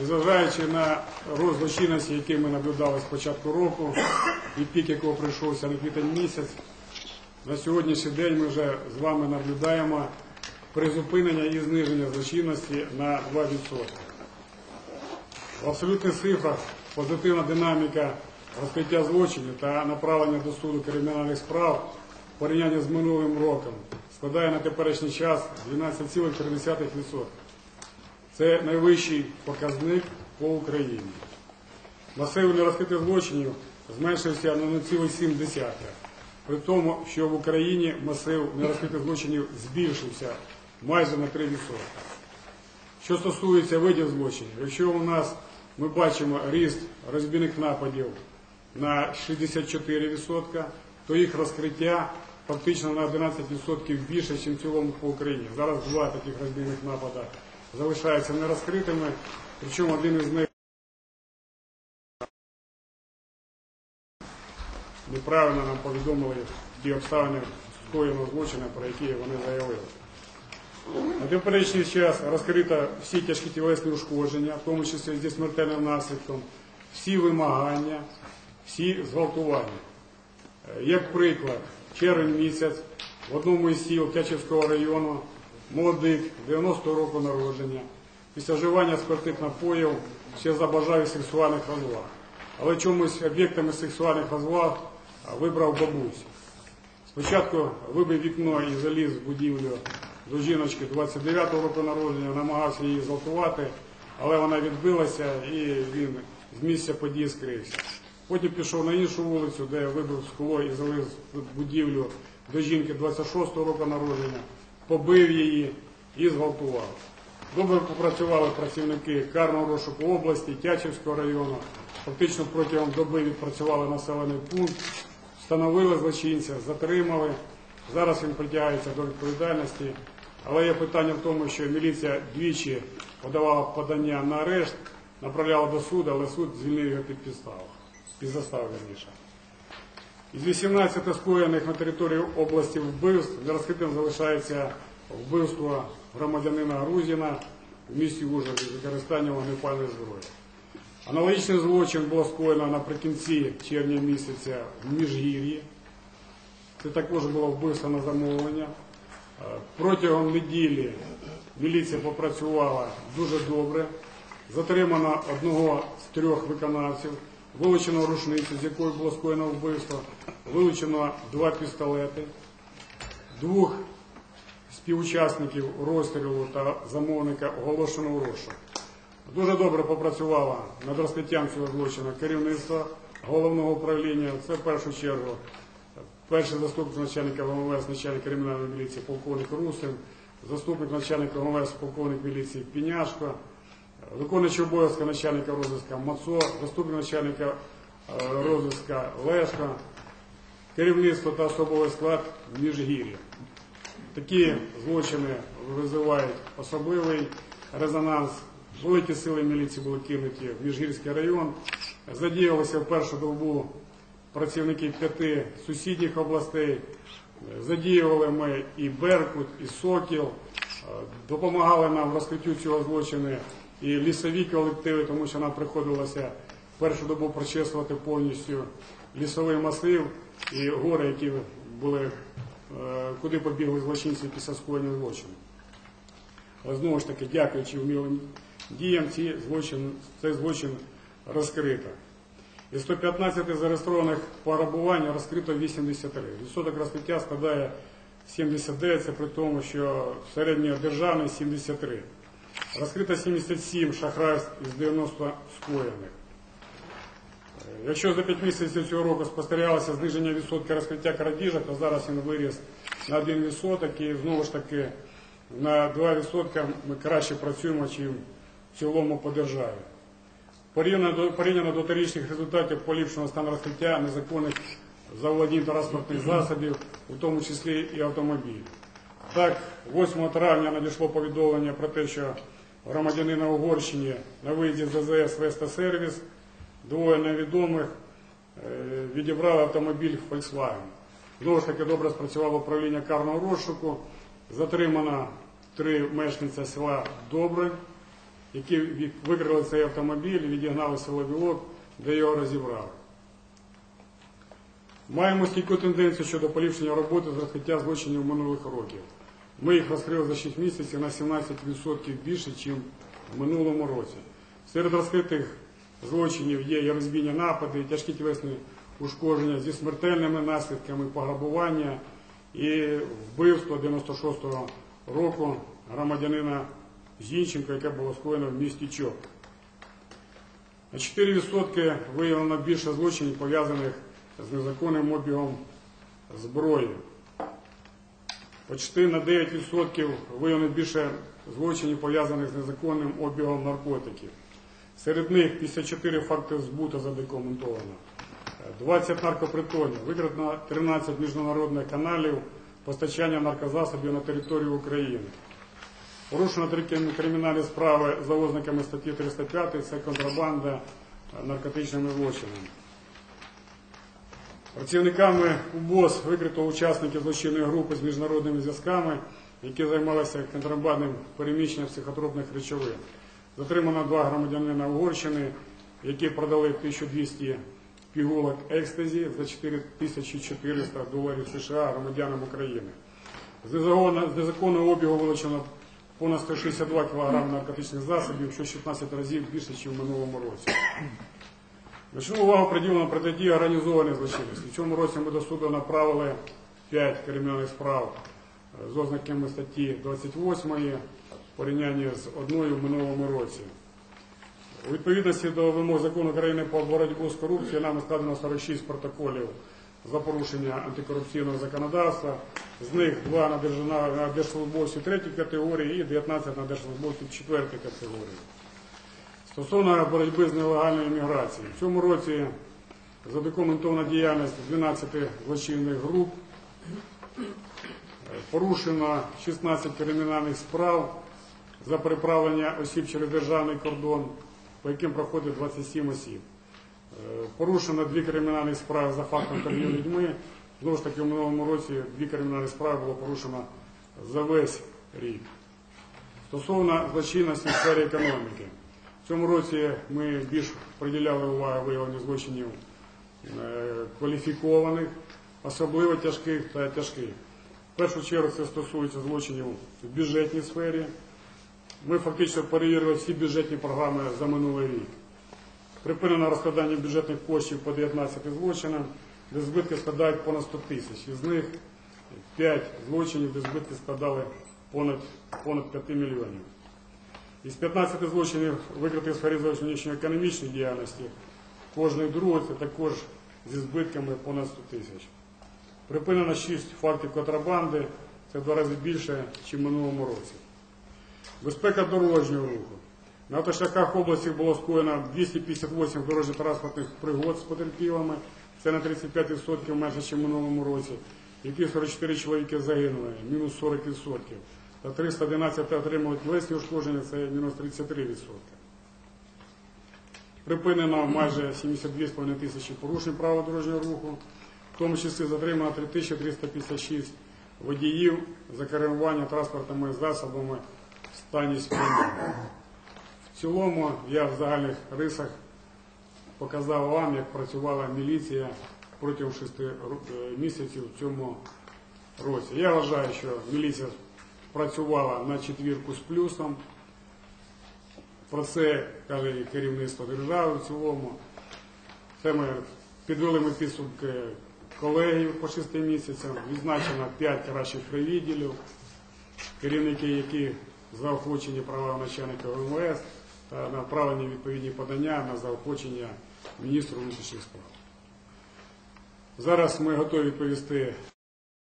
Незважаючи на рост злочинності, який ми наблюдали з початку року, і пік, якого прийшовся на квітень місяць, на сьогоднішній день ми вже з вами наблюдаємо призупинення і зниження злочинності на 2%. В абсолютних цифрах позитивна динаміка розкриття злочинів та направлення до суду кримінальних справ в порівнянні з минулим роком складає на теперішній час 12,3%. Це найвищий показник по Україні. Масиви нерозкритих злочинів зменшився на 0,7%. При тому, що в Україні масив нерозкритих злочинів збільшився майже на 3%. Що стосується видів злочинів, якщо у нас ми бачимо ріст розбійних нападів на 64%, то їх розкриття фактично на 11% більше, ніж в цілому по Україні. Зараз два таких розбійних напада залишаються нерозкритими, причому один із них неправильно нам повідомили ті обставини скоєного злочину, про які вони заявили. На теперішній час розкрито всі тяжкі тілесні ушкодження, в тому числі зі смертельним наслідком, всі вимагання, всі зґвалтування. Е, Як приклад, червень місяць в одному із сіл Тячівського району молодик 90 року народження, після вживання спиртних напоїв ще забажав сексуальних розваг. Але чомусь об'єктами сексуальних розваг вибрав бабусь. Спочатку вибив вікно і заліз в будівлю до жіночки 29-го року народження, намагався її зґвалтувати, але вона відбилася і він з місця події скрився. Потім пішов на іншу вулицю, де вибив скло і заліз в будівлю до жінки 26-го року народження, побив її і зґвалтував. Добре попрацювали працівники карного розшуку області, Тячівського району. Фактично протягом доби відпрацювали населений пункт, встановили злочинця, затримали. Зараз він притягається до відповідальності. Але є питання в тому, що міліція двічі подавала подання на арешт, направляла до суду, але суд звільнив його під підставу, під заставу верніше. Із 18 скоєних на території області вбивств нерозкритим залишається вбивство громадянина Грузіна в місті Ужгороді з використанням вогнепальної зброї. Аналогічний злочин було скоєно наприкінці червня місяця в Міжгір'ї. Це також було вбивство на замовлення. Е, Протягом неділі міліція попрацювала дуже добре. Затримано одного з трьох виконавців, вилучено рушницю, з якої було скоєно вбивство, вилучено два пістолети, двох співучасників розстрілу та замовника оголошено в розшук. Дуже добре попрацювала над розкриттям цього злочину керівництво головного управління. Це в першу чергу перший заступник начальника ВМВС, начальник кримінальної міліції, полковник Русин, заступник начальника ВМВС, полковник міліції Піняшко, виконуючий обов'язки начальника розвитка МАЦО, заступник начальника е, розвитка Лешко, керівництво та особовий склад Міжгір'я. Такі злочини визивають особливий резонанс. Великі сили міліції були кинуті в Міжгірський район. Задіялися в першу добу працівники п'яти сусідніх областей. Задіювали ми і Беркут, і Сокіл. Допомагали нам в розкриттю цього злочину і лісові колективи, тому що нам приходилося першу добу прочесувати повністю лісовий масив і гори, які були, е, куди побігли злочинці після скоєння злочину. Але знову ж таки, дякуючи вмілим діям, ці злочин, цей злочин розкрито. Із 115 зареєстрованих пограбувань розкрито 83. Відсоток розкриття складає 79, це при тому, що середньодержавний 73. Розкрито 77 шахрайств із 90 скоєних. Якщо за 5 місяців цього року спостерігалося зниження відсотка розкриття крадіжок, то зараз він виріс на 1 відсоток і знову ж таки на 2 відсотка ми краще працюємо, ніж в цілому по державі. Порівняно до, торічних результатів поліпшеного стану розкриття незаконних заволодінь транспортних засобів, у тому числі і автомобіль. Так, 8 травня надійшло повідомлення про те, що громадянин на Угорщині на виїзді з ЗЗС Веста Сервіс двоє невідомих е, відібрали автомобіль Volkswagen. Знову ж таки добре спрацювало управління карного розшуку. Затримано три мешканця села Добре. які викрили цей автомобіль, відігнали село Білок, де його розібрали. Маємо стійку тенденцію щодо поліпшення роботи з розкриття злочинів минулих років. Ми їх розкрили за 6 місяців на 17% більше, ніж в минулому році. Серед розкритих злочинів є і розбійні напади, тяжкі тілесні ушкодження зі смертельними наслідками, пограбування і вбивство 96-го року громадянина Зінченка, яке було скоєно в місті Чоп. На 4% виявлено більше злочинів, пов'язаних з незаконним обігом зброї. Почти на 9% виявлено більше злочинів, пов'язаних з незаконним обігом наркотиків. Серед них 54 факти збуту задокументовано, 20 наркопритонів, викрадено 13 міжнародних каналів постачання наркозасобів на територію України. Порушено три кримінальні справи за ознаками статті 305 це контрабанда наркотичними злочинами. Працівниками УБОС викрито учасників злочинної групи з міжнародними зв'язками, які займалися контрабандним переміщенням психотропних речовин. Затримано два громадянина Угорщини, які продали 1200 пігулок екстазі за 4400 доларів США громадянам України. З незаконного- обігу вилучено понад 162 кг наркотичних засобів, що 16 разів більше, ніж в минулому році. Значну увагу приділено протидії організованої злочинності. В цьому році ми до суду направили 5 кримінальних справ е, з ознаками статті 28 в порівнянні з одною в минулому році. У відповідності до вимог закону України про боротьбу з корупцією нами складено 46 протоколів за порушення антикорупційного законодавства. З них 2 на держслужбовців третьої категорії і 19 на держслужбовців четвертої категорії. Стосовно боротьби з нелегальною міграцією. В цьому році задокументована діяльність 12 злочинних груп, порушено 16 кримінальних справ за переправлення осіб через державний кордон, по яким проходить 27 осіб. Е, Порушено дві кримінальні справи за фактом торгівлі людьми. Знову ж таки, в минулому році дві кримінальні справи було порушено за весь рік. Стосовно злочинності в сфері економіки. Цьому році ми більш приділяли увагу виявленню злочинів е, кваліфікованих, особливо тяжких та тяжких. В першу чергу це стосується злочинів в бюджетній сфері. Ми фактично перевірили всі бюджетні програми за минулий рік. Припинено розкладання бюджетних коштів по 19 злочинам, де збитки складають понад 100 тисяч. Із них 5 злочинів, де збитки складали понад, понад 5 мільйонів. Із 15 злочинів, викритих в сфері зовнішньої економічної діяльності, кожний другий це також зі збитками понад 100 тисяч. Припинено 6 фактів контрабанди, це в два рази більше, ніж в минулому році. Безпека дорожнього руху. На автошляхах області було скоєно 258 дорожньо-транспортних пригод з потерпілими, це на 35% менше, ніж в минулому році, які 44 чоловіки загинули, мінус 40%. Та 311 отримали тілесні ушкодження, це мінус 33%. Припинено майже 72,5 тисячі порушень права дорожнього руху, в тому числі затримано 3356 водіїв за керування транспортними засобами в стані сп'яніння. В цілому я в загальних рисах показав вам, як працювала міліція протягом шести ру- е, місяців в цьому році. Я вважаю, що міліція працювала на четвірку з плюсом. Про це каже керівництво держави в цілому. Це ми підвели ми підсумки колегів по шести місяцям. Відзначено 5 кращих привідділів, керівники, які заохочені права начальника ВМС та направлені відповідні подання на заохочення міністру внутрішніх справ. Зараз ми готові відповісти